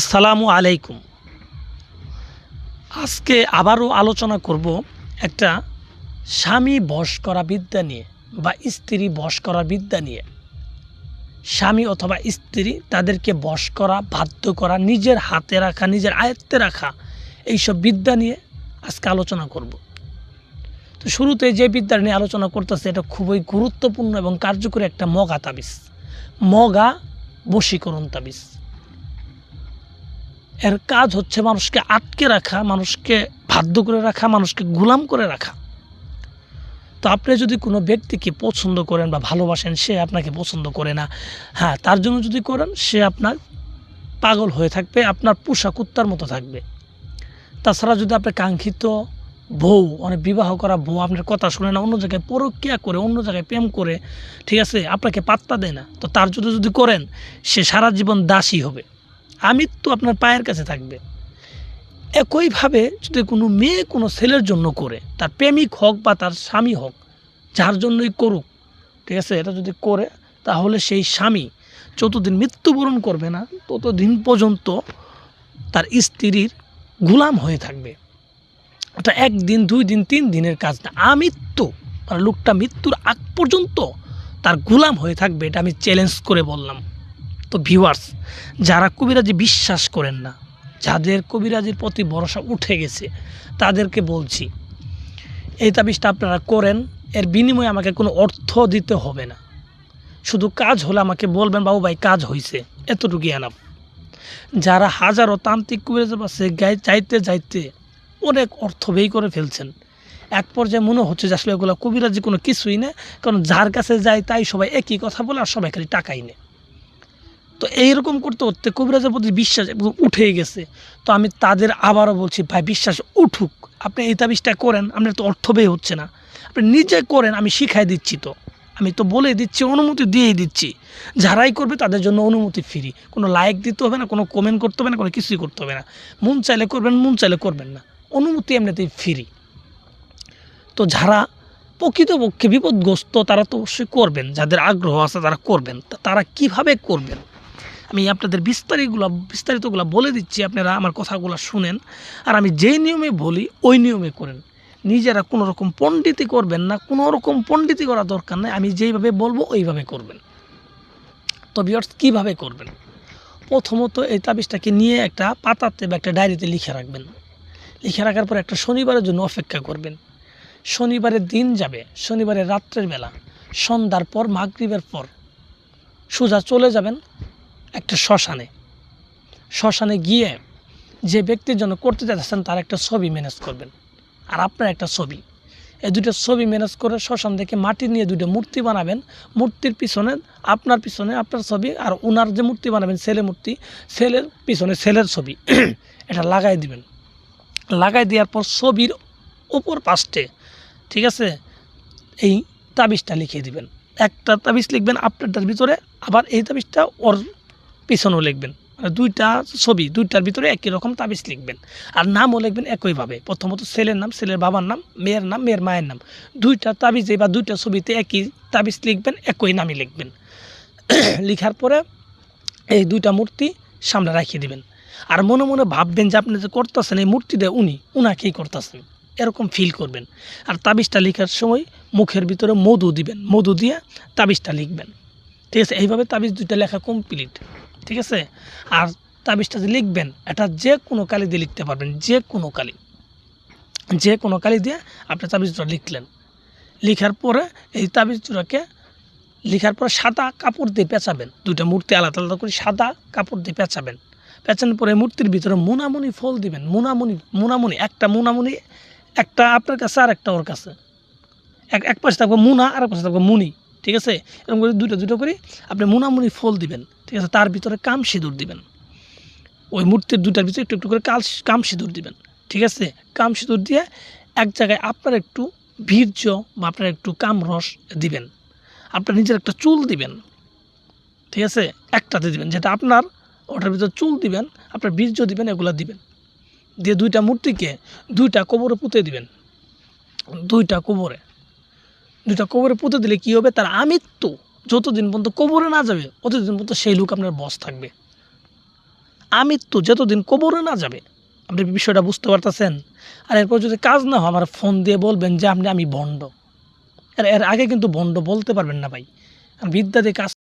আসসালামু আলাইকুম। আজকে আবারও আলোচনা করব একটা স্বামী বশ করা বিদ্যা নিয়ে বা স্ত্রী বশ করা বিদ্যা নিয়ে। স্বামী অথবা স্ত্রী তাদেরকে বশ করা, বাধ্য করা, নিজের হাতে রাখা, নিজের আয়ত্তে রাখা এইসব বিদ্যা নিয়ে আজকে আলোচনা করব। তো শুরুতে যে বিদ্যা নিয়ে আলোচনা করতেছে এটা খুবই গুরুত্বপূর্ণ এবং কার্যকরী একটা মগা তাবিজ। মগা বশীকরণ তাবিজ। এর কাজ হচ্ছে মানুষকে আটকে রাখা, মানুষকে বাধ্য করে রাখা, মানুষকে গুলাম করে রাখা। তো আপনি যদি কোনো ব্যক্তিকে পছন্দ করেন বা ভালোবাসেন, সে আপনাকে পছন্দ করে না হ্যাঁ তার জন্য যদি করেন, সে আপনার পাগল হয়ে থাকবে, আপনার পোষা কুত্তার মতো থাকবে। তাছাড়া যদি আপনি কাঙ্ক্ষিত বউ অনেক বিবাহ করা বউ, আপনার কথা শুনে না, অন্য জায়গায় পরক্রিয়া করে, অন্য জায়গায় প্রেম করে, ঠিক আছে, আপনাকে পাত্তা দেয় না, তো তার জন্য যদি করেন, সে সারা জীবন দাসী হবে। আমৃত্যু আপনার পায়ের কাছে থাকবে। একইভাবে যদি কোনো মেয়ে কোনো ছেলের জন্য করে, তার প্রেমিক হোক বা তার স্বামী হোক, যার জন্যই করুক, ঠিক আছে? এটা যদি করে, তাহলে সেই স্বামী যতদিন মৃত্যুবরণ করবে না, ততদিন পর্যন্ত তার স্ত্রীর গুলাম হয়ে থাকবে। এটা একদিন, দুই দিন, তিন দিনের কাজ না আমৃত্যু মানে লোকটা মৃত্যুর আগ পর্যন্ত তার গুলাম হয়ে থাকবে, এটা আমি চ্যালেঞ্জ করে বললাম। তো ভিউয়ার্স যারা কবিরাজি বিশ্বাস করেন না, যাদের কবিরাজির প্রতি ভরসা উঠে গেছে, তাদেরকে বলছি, এই তাবিজটা আপনারা করেন, এর বিনিময়ে আমাকে কোনো অর্থ দিতে হবে না। শুধু কাজ হলে আমাকে বলবেন, বাবু ভাই, কাজ হয়েছে এতটুকু এনাফ যারা হাজারো তান্ত্রিক কবিরাজের পাশে গাই যাইতে যাইতে অনেক অর্থ ব্যয় করে ফেলছেন, এক পর্যায়ে মনে হচ্ছে যে আসলে এগুলো কবিরাজি কোনো কিছুই না, কারণ যার কাছে যায় তাই সবাই একই কথা বলে আর সবাই খালি টাকাই নেয়। তো এইরকম করতে করতে কবিরাজের প্রতি বিশ্বাস উঠেই গেছে। তো আমি তাদের আবারও বলছি, ভাই, বিশ্বাস উঠুক। আপনি এই তাবিজটা করেন, আপনার তো অর্থ ব্যয় হচ্ছে না। আপনি নিজে করেন, আমি শিখাই দিচ্ছি তো। আমি তো বলে দিচ্ছি, অনুমতি দিয়েই দিচ্ছি। যারাই করবে তাদের জন্য অনুমতি ফ্রি কোনো লাইক দিতে হবে না, কোনো কমেন্ট করতে হবে না, কোনো কিছুই করতে হবে না। মন চাইলে করবেন, মন চাইলে করবেন না। অনুমতি এমনিতেই ফ্রি তো যারা প্রকৃতপক্ষে বিপদগ্রস্ত, তারা তো অবশ্যই করবেন। যাদের আগ্রহ আছে, তারা করবেন। তারা কীভাবে করবেন? আমি আপনাদের বিস্তারিতগুলো বিস্তারিতগুলো বলে দিচ্ছি, আপনারা আমার কথাগুলো শুনেন। আর আমি যেই নিয়মে বলি, ওই নিয়মে করেন। নিজেরা কোনো রকম পণ্ডিতি করবেন না কোনো রকম পণ্ডিতি করা দরকার নেই। আমি যেইভাবে বলব, ওইভাবে করবেন। তো বিয়ার্স কীভাবে করবেন? প্রথমত এই তাবিজটাকে নিয়ে একটা পাতাতে বা একটা ডায়েরিতে লিখে রাখবেন। লিখে রাখার পর একটা শনিবারের জন্য অপেক্ষা করবেন। শনিবারের দিন যাবে, শনিবারের রাত্রের বেলা, সন্ধ্যার পর, মাগরিবের পর। সোজা চলে যাবেন একটা শ্মশানে। শ্মশানে গিয়ে যে ব্যক্তির জন্য করতে চাচ্ছেন তার একটা ছবি ম্যানেজ করবেন। আর আপনার একটা ছবি। এই দুটো ছবি ম্যানেজ করে শ্মশান থেকে মাটি নিয়ে দুটো মূর্তি বানাবেন। মূর্তির পিছনে, আপনার পিছনে আপনার ছবি আর ওনার যে মূর্তি বানাবেন ছেলে মূর্তি, ছেলের পিছনে ছেলের ছবি, এটা লাগাই দিবেন। লাগাই দেওয়ার পর ছবির ওপর পাশটে, ঠিক আছে, এই তাবিজটা লিখে দিবেন। একটা তাবিজ লিখবেন, আপনারটার ভিতরে আবার এই তাবিজটা ওর পিছনেও লিখবেন। দুইটা ছবি, দুইটার ভিতরে একই রকম তাবিজ লিখবেন। আর নামও লিখবেন একইভাবে। প্রথমত ছেলের নাম, ছেলের বাবার নাম, মেয়ের নাম, মেয়ের মায়ের নাম। দুইটা তাবিজে বা দুইটা ছবিতে একই তাবিজ লিখবেন, একই নামই লিখবেন। লিখার পরে এই দুইটা মূর্তি সামনে রাখিয়ে দিবেন। আর মনে মনে ভাববেন যে আপনি যে করতেছেন এই মূর্তিটা উনি, উনাকেই করতেছেন। এরকম ফিল করবেন। আর তাবিজটা লেখার সময় মুখের ভিতরে মধু দিবেন। মধু দিয়ে তাবিজটা লিখবেন। ঠিক আছে? এইভাবে তাবিজ দুইটা লেখা কমপ্লিট ঠিক আছে? আর তাবিজটা যে লিখবেন, এটা যে কোনো কালি দিয়ে লিখতে পারবেন, যে কোনো কালি। যে কোনো কালি দিয়ে আপনি তাবিজটা লিখলেন। লিখার পরে এই তাবিজটাকে, লিখার পরে সাদা কাপড় দিয়ে পেঁচাবেন। দুইটা মূর্তি আলাদা আলাদা করে সাদা কাপড় দিয়ে পেঁচাবেন। পেঁচানোর পরে মূর্তির ভিতরে মুনামুনি ফল দিবেন। মুনামুনি মুনামুনি, একটা মুনামুনি, একটা আপনার কাছে আর একটা ওর কাছে। এক এক পাশে থাকবে মুনা, আর এক পাশে থাকবে মুনি, ঠিক আছে? এরকম করে দুটো দুটো করে আপনি মুনামুনি ফল দিবেন। ঠিক আছে, তার ভিতরে কাম সিঁদুর দিবেন। ওই মূর্তির দুটার ভিতরে একটু একটু করে কাল কাম সিঁদুর দিবেন, ঠিক আছে? কাম সিঁদুর দিয়ে এক জায়গায় আপনার একটু বীর্য বা আপনার একটু কাম রস দিবেন। আপনার নিজের একটা চুল দিবেন, ঠিক আছে? একটাতে দিবেন, যেটা আপনার ওটার ভিতরে চুল দিবেন, আপনার বীর্য দিবেন, এগুলো দিবেন। দিয়ে দুইটা মূর্তিকে দুইটা কবরে পুঁতে দিবেন। দুইটা কবরে। দুইটা কবরে পুঁতে দিলে কি হবে? তার আমৃত্যু যতদিন পর্যন্ত কবরে না যাবে, অতদিন পর্যন্ত সেই লোক আপনার বস থাকবে। আমৃত্যু যতদিন কবরে না যাবে, আপনি বিষয়টা বুঝতে পারতেছেন? আর এরপর যদি কাজ না হয়, আমার ফোন দিয়ে বলবেন যে আপনি, আমি বন্ড। এর এর আগে কিন্তু বন্ড বলতে পারবেন না ভাই। আর বিদ্যা দিয়ে কাজ